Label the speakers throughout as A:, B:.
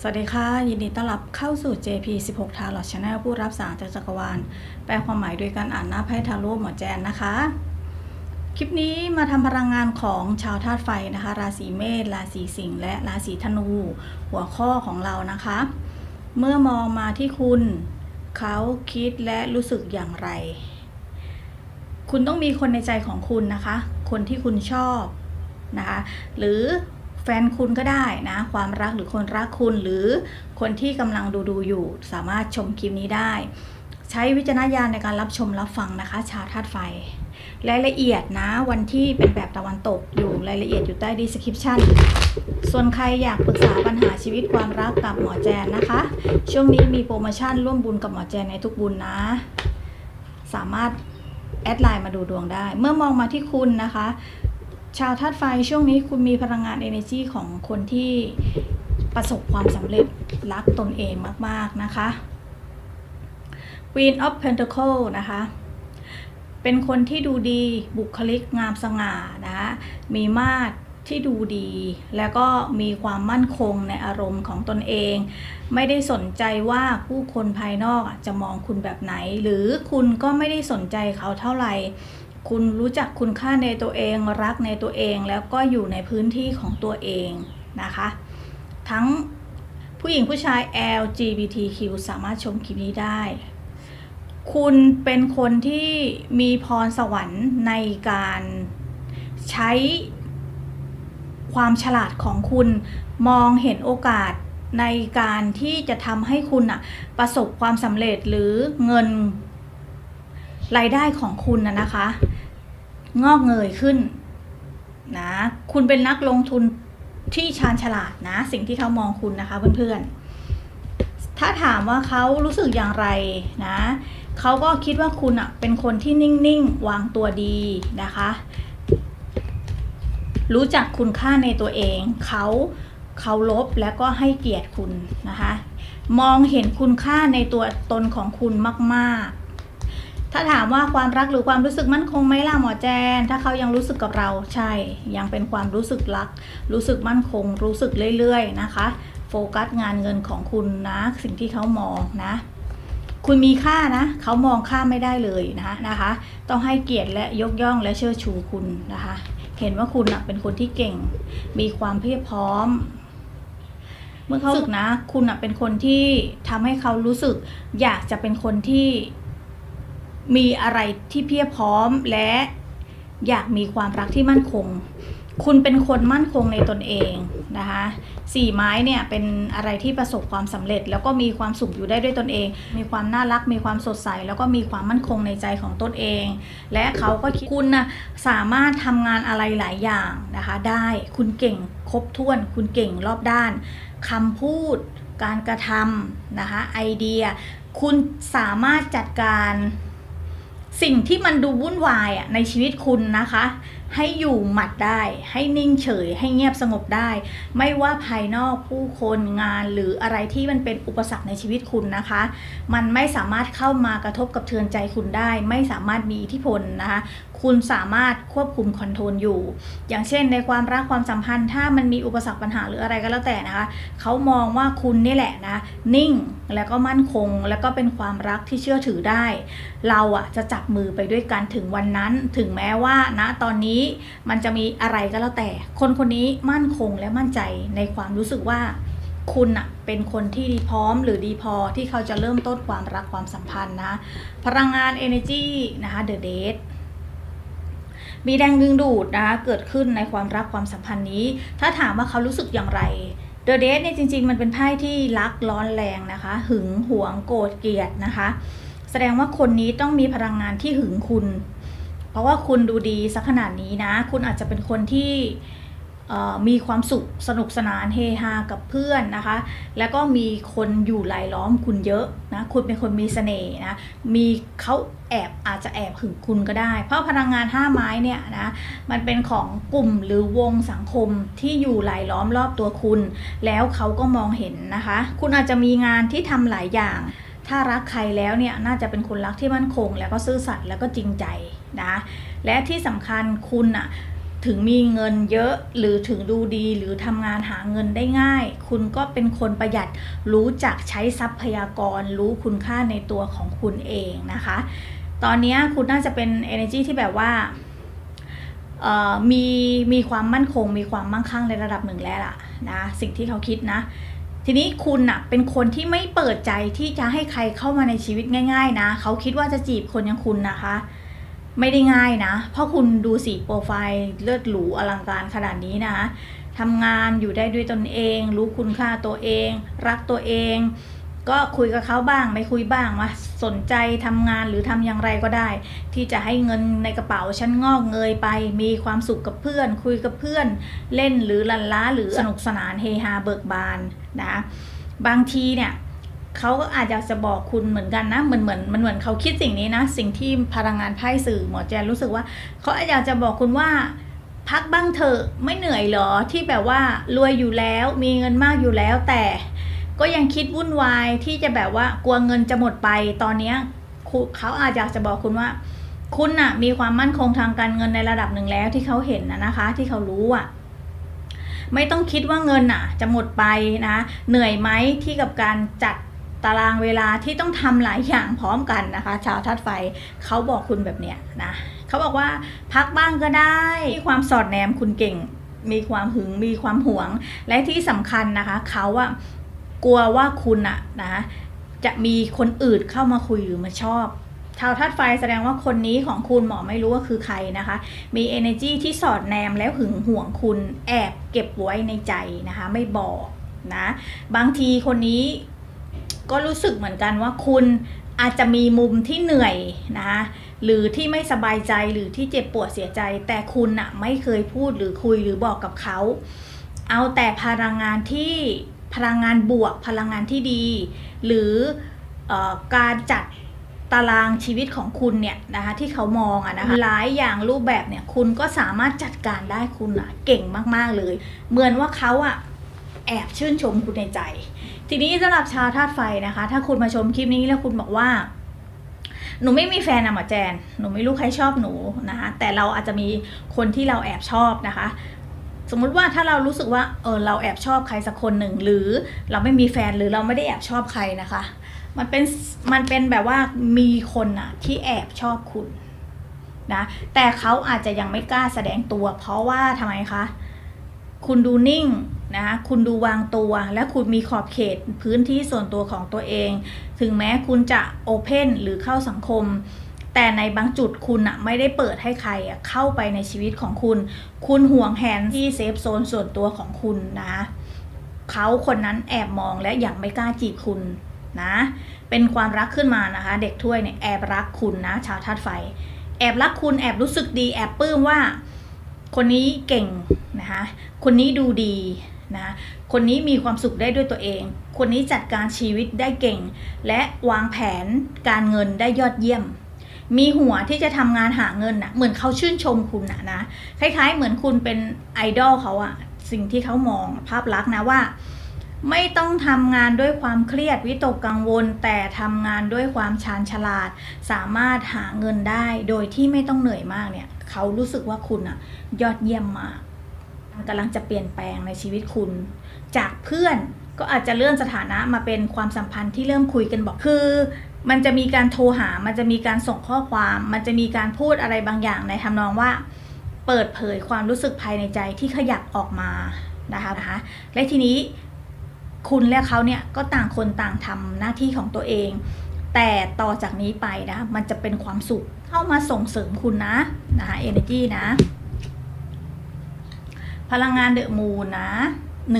A: สวัสดีค่ะ ยินดีต้อนรับเข้าสู่ JP 16ทาร์ลอ Channel ผู้รับสารจากจักรวาล แปลความหมายโดยการอ่านหน้าไพ่ทาโร่หมอแจนนะคะ คลิปนี้มาทำพลังงานของชาวธาตุไฟนะคะ ราศีเมษราศีสิงห์และราศีธนู หัวข้อของเรานะคะ เมื่อมองมาที่คุณ เขาคิดและรู้สึกอย่างไร คุณต้องมีคนในใจของคุณนะคะ คนที่คุณชอบนะคะ หรือ แฟนคุณก็ได้นะ ความรักหรือคนรักคุณหรือคนที่กำลังดูดูอยู่ สามารถชมคลิปนี้ได้ ใช้วิจารณญาณในการรับชมรับฟังนะคะ ชาวธาตุไฟ รายละเอียดนะ วันที่เป็นแบบตะวันตกอยู่รายละเอียดอยู่ใต้ description ส่วนใครอยากปรึกษาปัญหาชีวิตความรักกับหมอแจนนะคะ ช่วงนี้มีโปรโมชั่นร่วมบุญกับหมอแจนในทุกบุญนะ สามารถแอดไลน์มาดูดวงได้ เมื่อมองมาที่คุณนะคะ ชาวธาตุไฟช่วงนี้คุณมีพลังงาน energy ของคนที่ประสบความสำเร็จรักตนเองมาก ๆ นะคะ Queen of Pentacle นะคะ เป็นคนที่ดูดีบุคลิกงามสง่านะคะมีมาตรที่ดูดี แล้วก็มีความมั่นคงในอารมณ์ของตนเอง ไม่ได้สนใจว่าผู้คนภายนอกจะมองคุณแบบไหน หรือคุณก็ไม่ได้สนใจเขาเท่าไหร่ คุณรู้จักคุณค่าในตัวเอง รักในตัวเองแล้วก็อยู่ในพื้นที่ของตัวเองนะคะ ทั้งผู้หญิงผู้ชาย LGBTQ สามารถชมคลิปนี้ได้ คุณเป็นคนที่มีพรสวรรค์ในการใช้ความฉลาดของคุณมองเห็นโอกาสในการที่จะทำให้คุณอะประสบความสำเร็จหรือเงินรายได้ของคุณนะนะคะ งอกเงยขึ้นนะคุณเป็นนักลงทุนที่ชาญฉลาดนะ สิ่งที่เขามองคุณนะคะเพื่อนๆ ถ้าถามว่าเขารู้สึกอย่างไรนะเขาก็คิดว่าคุณอะเป็นคนที่นิ่งๆ วางตัวดีนะคะ รู้จักคุณค่าในตัวเองเขาเคารพแล้วก็ให้เกียรติคุณนะคะ มองเห็นคุณค่าในตัวตนของคุณมาก ถ้าถามว่าความรักหรือความรู้สึกมั่นคงไหมล่ะหมอแจน ถ้าเขายังรู้สึกกับเราใช่ ยังเป็นความรู้สึกรัก รู้สึกมั่นคง รู้สึกเรื่อยๆนะคะ โฟกัสงานเงินของคุณนะ สิ่งที่เขามองนะ คุณมีค่านะ เขามองค่าไม่ได้เลยนะนะคะ ต้องให้เกียรติและยกย่องและเชิดชูคุณนะคะ เห็นว่าคุณอะเป็นคนที่เก่ง มีความเพียบพร้อมเมื่อเขาสึกนะ คุณอะเป็นคนที่ทำให้เขารู้สึก อยากจะเป็นคนที่ มีอะไรที่เพียบพร้อมและอยากมีความรักที่มั่นคง คุณเป็นคนมั่นคงในตนเองนะคะสี่ไม้เนี่ยเป็นอะไรที่ประสบความสำเร็จ แล้วก็มีความสุขอยู่ได้ด้วยตนเอง มีความน่ารัก มีความสดใส แล้วก็มีความมั่นคงในใจของตนเอง และเขาก็คิดคุณนะสามารถทำงานอะไรหลายอย่างนะคะ ได้คุณเก่งครบถ้วน คุณเก่งรอบด้านคำพูด การกระทำนะคะไอเดีย คุณสามารถจัดการ สิ่งที่มันดูวุ่นวายอะในชีวิตคุณนะคะ ให้อยู่หมัดได้ ให้นิ่งเฉย ให้เงียบสงบได้ ไม่ว่าภายนอกผู้คนงานหรืออะไรที่มันเป็นอุปสรรคในชีวิตคุณนะคะ มันไม่สามารถเข้ามากระทบกับเทือนใจคุณได้ ไม่สามารถมีอิทธิพลนะคะ คุณสามารถควบคุมคอนโทรลอยู่ อย่างเช่นในความรักความสัมพันธ์ ถ้ามันมีอุปสรรคปัญหาหรืออะไรก็แล้วแต่นะคะเขามองว่าคุณนี่แหละนะ นิ่งแล้วก็มั่นคง แล้วก็เป็นความรักที่เชื่อถือได้ เราอะจะจับมือไปด้วยกันถึงวันนั้น ถึงแม้ว่าณตอนนี้มันจะมีอะไรก็แล้วแต่ คนคนนี้มั่นคงและมั่นใจในความรู้สึกว่าคุณอะเป็นคนที่ดีพร้อมหรือดีพอที่เขาจะเริ่มต้นความรักความสัมพันธ์นะ พลังงาน energy นะคะ the date มีแรงดึงดูดนะคะเกิดขึ้นในความรักความสัมพันธ์นี้ ถ้าถามว่าเขารู้สึกอย่างไรเดอะเดทเนี่ยจริง ๆ มันเป็นไพ่ที่รักร้อนแรงนะคะ หึงหวงโกรธเกลียดนะคะ แสดงว่าคนนี้ต้องมีพลังงานที่หึงคุณ เพราะว่าคุณดูดีสักขนาดนี้นะ คุณอาจจะเป็นคนที่ มีความสุขสนุกสนานเฮฮากับเพื่อนนะคะ แล้วก็มีคนอยู่รายล้อมคุณเยอะนะคุณเป็นคนมีเสน่ห์นะมีเขาแอบอาจจะแอบหึงคุณก็ได้ เพราะพลังงานห้าไม้เนี่ยนะมันเป็นของกลุ่มหรือวงสังคมที่อยู่รายล้อมรอบตัวคุณ แล้วเขาก็มองเห็นนะคะ คุณอาจจะมีงานที่ทำหลายอย่างถ้ารักใครแล้วเนี่ยน่าจะเป็นคนรักที่มั่นคง แล้วก็ซื่อสัตย์แล้วก็จริงใจนะและที่สำคัญคุณอะ ถึงมีเงินเยอะหรือถึงดูดีหรือทำงานหาเงินได้ง่าย คุณก็เป็นคนประหยัดรู้จักใช้ทรัพยากร รู้คุณค่าในตัวของคุณเองนะคะ ตอนนี้คุณน่าจะเป็น energy ที่แบบว่ามีมีความมั่นคง มีความมั่งคั่งในระดับหนึ่งแล้วล่ะนะสิ่งที่เขาคิดนะทีนี้คุณน่ะเป็นคนที่ไม่เปิดใจที่จะให้ใครเข้ามาในชีวิตง่าย ๆ นะ เขาคิดว่าจะจีบคนอย่างคุณนะคะ ไม่ได้ง่ายนะ เพราะคุณดูสีโปรไฟล์เลือดหรูอลังการขนาดนี้นะคะทำงานอยู่ได้ด้วยตนเอง รู้คุณค่าตัวเอง รักตัวเอง ก็คุยกับเขาบ้าง ไม่คุยบ้างมาสนใจทำงานหรือทำอย่างไรก็ได้ ที่จะให้เงินในกระเป๋าฉันงอกเงยไป มีความสุขกับเพื่อน คุยกับเพื่อน เล่นหรือลันล้าหรือสนุกสนานเฮฮาเบิกบานนะ บางทีเนี่ย เขาก็อาจจะจะบอกคุณเหมือนกันนะเหมือนเหมือนมันเหมือนเขาคิดสิ่งนี้นะ สิ่งที่พลังงานไพ่สื่อหมอแจนรู้สึกว่าเขาอาจจะบอกคุณว่าพักบ้างเถอะไม่เหนื่อยเหรอที่แบบว่ารวยอยู่แล้วมีเงินมากอยู่แล้ว แต่ก็ยังคิดวุ่นวายที่จะแบบว่ากลัวเงินจะหมดไปตอนเนี้ยเขาอาจจะจะบอกคุณว่า คุณน่ะ มีความมั่นคงทางการเงินในระดับหนึ่งแล้วที่เขาเห็นนะนะคะ ที่เขารู้อะ ไม่ต้องคิดว่าเงินน่ะ จะหมดไปนะเหนื่อยไหมที่กับการจัด ตารางเวลาที่ต้องทำหลายอย่างพร้อมกันนะคะ ชาวธาตุไฟเขาบอกคุณแบบเนี้ยนะเขาบอกว่าพักบ้างก็ได้มีความสอดแนมคุณเก่ง มีความหึงมีความหวง และที่สำคัญนะคะเขาอะกลัวว่าคุณอะนะจะมีคนอื่นเข้ามาคุยหรือมาชอบชาวธาตุไฟแสดงว่าคนนี้ของคุณหมอไม่รู้ว่าคือใครนะคะ มี energy ที่สอดแนมแล้วหึงหวงคุณแอบเก็บไว้ในใจนะคะ ไม่บอกนะ บางทีคนนี้ ก็รู้สึกเหมือนกันว่าคุณอาจจะมีมุมที่เหนื่อยนะคะหรือที่ไม่สบายใจหรือที่เจ็บปวดเสียใจ แต่คุณอะไม่เคยพูดหรือคุยหรือบอกกับเขา เอาแต่พลังงานที่พลังงานบวกพลังงานที่ดี หรือเออการจัดตารางชีวิตของคุณเนี่ยนะคะที่เขามองอะนะคะหลายอย่างรูปแบบเนี่ยคุณก็สามารถจัดการได้คุณอะเก่งมากๆเลย เหมือนว่าเขาอะแอบชื่นชมคุณในใจ ทีนี้สำหรับชาวธาตุไฟนะคะ ถ้าคุณมาชมคลิปนี้แล้วคุณบอกว่า หนูไม่มีแฟนอะหมอแจน หนูไม่รู้ใครชอบหนูนะคะ แต่เราอาจจะมีคนที่เราแอบชอบนะคะ สมมุติว่าถ้าเรารู้สึกว่า เออเราแอบชอบใครสักคนหนึ่ง หรือเราไม่มีแฟนหรือเราไม่ได้แอบชอบใครนะคะ มันเป็นมันเป็นแบบว่ามีคนอะที่แอบชอบคุณนะแต่เขาอาจจะยังไม่กล้าแสดงตัว เพราะว่าทำไมคะ คุณดูนิ่ง นะคะคุณดูวางตัวและคุณมีขอบเขตพื้นที่ส่วนตัวของตัวเอง ถึงแม้คุณจะโอเพนหรือเข้าสังคม แต่ในบางจุดคุณอะไม่ได้เปิดให้ใครอะเข้าไปในชีวิตของคุณ คุณห่วงแหนที่เซฟโซนส่วนตัวของคุณนะเขาคนนั้นแอบมองและยังไม่กล้าจีบคุณนะ เป็นความรักขึ้นมานะคะ เด็กถ้วยเนี่ยแอบรักคุณนะ ชาวธาตุไฟ แอบรักคุณแอบรู้สึกดีแอบปลื้มว่า คนนี้เก่งนะคะ คนนี้ดูดี นะ คนนี้มีความสุขได้ด้วยตัวเอง คนนี้จัดการชีวิตได้เก่ง และวางแผนการเงินได้ยอดเยี่ยม มีหัวที่จะทำงานหาเงินนะเหมือนเขาชื่นชมคุณนะนะ คล้ายๆ เหมือนคุณเป็นไอดอลเขาอะสิ่งที่เขามองภาพลักษณ์นะว่าไม่ต้องทำงานด้วยความเครียดวิตกกังวล แต่ทำงานด้วยความชาญฉลาด สามารถหาเงินได้ โดยที่ไม่ต้องเหนื่อยมากเนี่ย เขารู้สึกว่าคุณอะยอดเยี่ยมมาก มันกำลังจะเปลี่ยนแปลงในชีวิตคุณ จากเพื่อนก็อาจจะเลื่อนสถานะมาเป็นความสัมพันธ์ที่เริ่มคุยกันบอกคือ มันจะมีการโทรหา มันจะมีการส่งข้อความ มันจะมีการพูดอะไรบางอย่างในทำนองว่า เปิดเผยความรู้สึกภายในใจที่ขยับออกมานะคะนะคะและทีนี้คุณและเขาเนี่ยก็ต่างคนต่างทำหน้าที่ของตัวเอง แต่ต่อจากนี้ไปนะมันจะเป็นความสุขเข้ามาส่งเสริมคุณนะนะคะ energy นะ พลังงานเดอะมูนนะ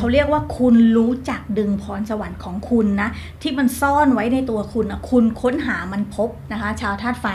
A: เขาเรียกว่าคุณรู้จักดึงพรสวรรค์ของคุณนะ ที่มันซ่อนไว้ในตัวคุณนะคุณค้นหามันพบนะคะ ชาวธาตุไฟ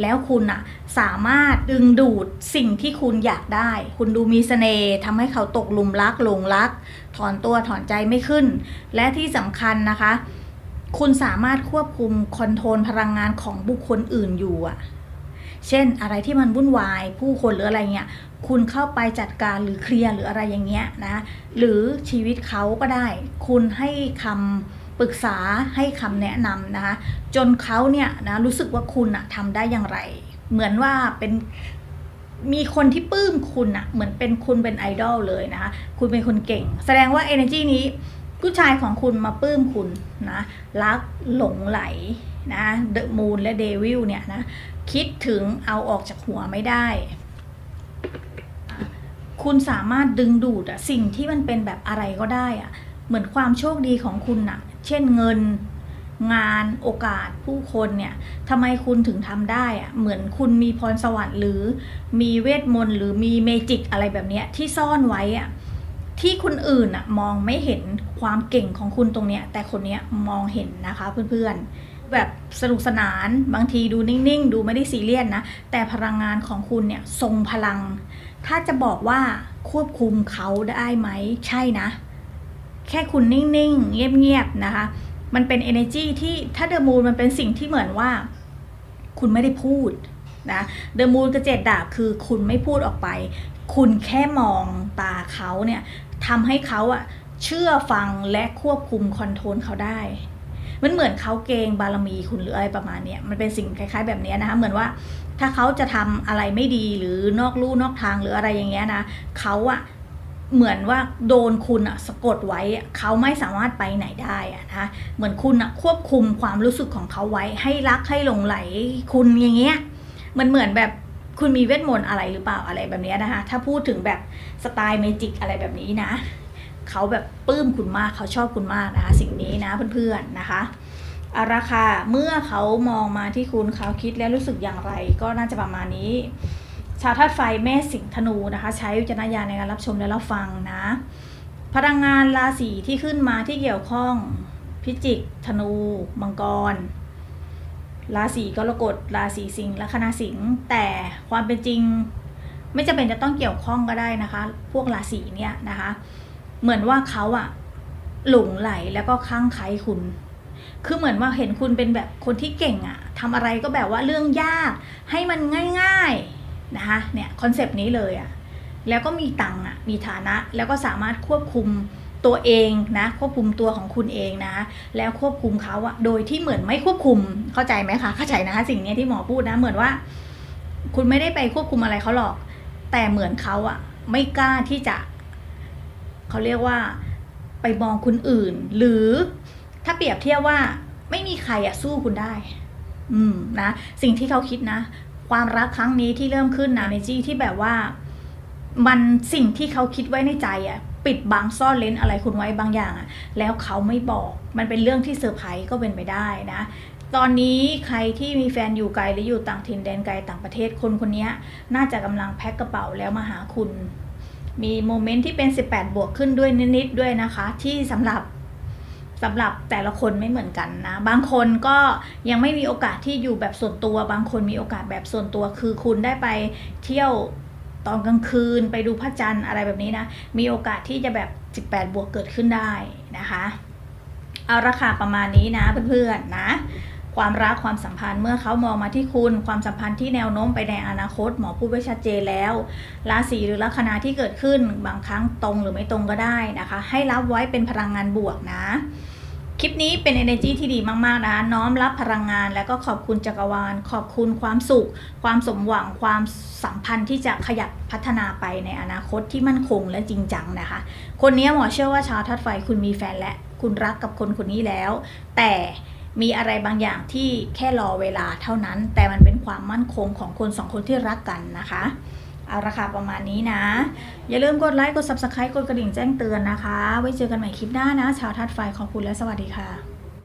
A: แล้วคุณนะสามารถดึงดูดสิ่งที่คุณอยากได้ คุณดูมีเสน่ห์ทำให้เขาตกหลุมรักหลงรัก ถอนตัวถอนใจไม่ขึ้น และที่สำคัญนะคะ คุณสามารถควบคุมคอนโทรลพลังงานของบุคคลอื่นอยู่อะ เช่นอะไรที่มันวุ่นวาย ผู้คนหรืออะไรเงี้ยคุณเข้าไปจัดการหรือเคลียร์หรืออะไรอย่างเงี้ยนะหรือชีวิตเขาก็ได้ คุณให้คำปรึกษาให้คำแนะนำนะคะจนเขาเนี่ยนะรู้สึกว่าคุณอะทำได้อย่างไร เหมือนว่าเป็นมีคนที่ปลื้มคุณอะเหมือนเป็นคุณเป็นไอดอลเลยนะคะคุณเป็นคนเก่ง แสดงว่า energy นี้ผู้ชายของคุณมาปลื้มคุณนะรักหลงไหล นะเดอะมูนและเดวิลเนี่ยนะคิดถึงเอาออกจากหัวไม่ได้ คุณสามารถดึงดูดสิ่งที่มันเป็นแบบอะไรก็ได้อะเหมือนความโชคดีของคุณอะเช่นเงินงานโอกาสผู้คนเนี่ยทำไมคุณถึงทำได้อะเหมือนคุณมีพรสวรรค์หรือมีเวทมนต์หรือมีเมจิกอะไรแบบเนี้ยที่ซ่อนไว้อะที่คนอื่นอะมองไม่เห็นความเก่งของคุณตรงเนี้ยแต่คนเนี้ยมองเห็นนะคะเพื่อนๆ แบบสนุกสนาน บางทีดูนิ่ง ๆ ดูไม่ได้ซีเรียสนะ แต่พลังงานของคุณเนี่ยทรงพลัง ถ้าจะบอกว่าควบคุมเขาได้ไหม ใช่นะ แค่คุณนิ่ง ๆ เงียบ ๆ นะคะ มันเป็น energy ที่ถ้าเดอะมูนมันเป็นสิ่งที่เหมือนว่า คุณไม่ได้พูดนะเดอะมูนกับเจ็ดดาบคือคุณไม่พูดออกไป คุณแค่มองตาเขาเนี่ยทำให้เขาอะเชื่อฟังและควบคุมคอนโทรลเขาได้ มันเหมือนเขาเกงบารมีคุณหรืออะไรประมาณเนี้ยมันเป็นสิ่งคล้าย ๆ แบบนี้นะคะเหมือนว่าถ้าเขาจะทำอะไรไม่ดีหรือนอกลู่นอกทางหรืออะไรอย่างเงี้ยนะเขาอะเหมือนว่าโดนคุณอะสะกดไว้เขาไม่สามารถไปไหนได้อะนะคะเหมือนคุณอะควบคุมความรู้สึกของเขาไว้ให้รักให้หลงไหลคุณอย่างเงี้ยมันเหมือนแบบคุณมีเวทมนต์อะไรหรือเปล่าอะไรแบบนี้นะคะ ถ้าพูดถึงแบบสไตล์เมจิกอะไรแบบนี้นะ เขาแบบปลื้มคุณมากเขาชอบคุณมากนะคะ สิ่งนี้นะเพื่อนๆนะคะอาราคาเมื่อเขามองมาที่คุณเขาคิดแล้วรู้สึกอย่างไร ก็น่าจะประมาณนี้ ชาวธาตุไฟแม่สิงห์ธนูนะคะ ใช้วิจารณญาณในการรับชมและรับฟังนะ พลังงานราศีที่ขึ้นมาที่เกี่ยวข้อง พิจิก ธนู มังกรราศีกรกฎราศีสิงห์ลัคนาสิงห์แต่ความเป็นจริง ไม่จำเป็นจะต้องเกี่ยวข้องก็ได้นะคะ พวกราศีเนี่ยนะคะ เหมือนว่าเขาอะหลงไหลแล้วก็คลั่งไคล้คุณ คือเหมือนว่าเห็นคุณเป็นแบบคนที่เก่งอะทำอะไรก็แบบว่าเรื่องยากให้มันง่าย ๆนะคะเนี่ยคอนเซปต์นี้เลยอะแล้วก็มีตังอะมีฐานะแล้วก็สามารถควบคุมตัวเองนะควบคุมตัวของคุณเองนะ แล้วควบคุมเขาอะโดยที่เหมือนไม่ควบคุมเข้าใจไหมคะเข้าใจนะคะสิ่งนี้ที่หมอพูดนะ เหมือนว่า คุณไม่ได้ไปควบคุมอะไรเขาหรอก แต่เหมือนเขาอะไม่กล้าที่จะ เขาเรียกว่าไปมองคนอื่น หรือถ้าเปรียบเทียบว่าไม่มีใครอะสู้คุณได้ อืมนะ สิ่งที่เขาคิดนะ ความรักครั้งนี้ที่เริ่มขึ้นนะในจี้ที่แบบว่า มันสิ่งที่เขาคิดไว้ในใจอะปิดบังซ่อนเลนอะไรคุณไว้บางอย่างอะแล้วเขาไม่บอก มันเป็นเรื่องที่เซอร์ไพรส์ก็เป็นไปได้นะ ตอนนี้ใครที่มีแฟนอยู่ไกลหรืออยู่ต่างถิ่นแดนไกลต่างประเทศคนคนนี้น่าจะกำลังแพ็คกระเป๋าแล้วมาหาคุณ มีโมเมนต์ที่เป็น 18 บวกขึ้นด้วยนิดๆด้วยนะคะ ที่สำหรับสำหรับแต่ละคนไม่เหมือนกันนะ บางคนก็ยังไม่มีโอกาสที่อยู่แบบส่วนตัว บางคนมีโอกาสแบบส่วนตัว คือคุณได้ไปเที่ยวตอนกลางคืนไปดูพระจันทร์อะไรแบบนี้นะ มีโอกาสที่จะแบบ 18 บวกเกิดขึ้นได้นะคะ เอาราคาประมาณนี้นะเพื่อนๆนะ ความรักความสัมพันธ์เมื่อเขามองมาที่คุณ ความสัมพันธ์ที่แนวโน้มไปในอนาคต หมอพูดไว้ชัดเจนแล้วราศีหรือลัคนาที่เกิดขึ้นบางครั้งตรงหรือไม่ตรงก็ได้นะคะ ให้รับไว้เป็นพลังงานบวกนะ คลิปนี้เป็น energy ที่ดีมาก ๆ นะคะน้อมรับพลังงาน แล้วก็ขอบคุณจักรวาล ขอบคุณความสุข ความสมหวังความสัมพันธ์ที่จะขยับพัฒนาไปในอนาคตที่มั่นคงและจริงจังนะคะ คนนี้หมอเชื่อว่าชาวทัดไฟคุณมีแฟนและคุณรักกับคนคนนี้แล้ว แต่ มีอะไรบางอย่างที่แค่รอเวลาเท่านั้น แต่มันเป็นความมั่นคงของคนสองคนที่รักกันนะคะเอาราคาประมาณนี้นะ อย่าลืมกดไลค์ กด subscribe กดกระดิ่งแจ้งเตือนนะคะ ไว้เจอกันใหม่คลิปหน้านะ ชาวทัดไฟขอบคุณและสวัสดีค่ะ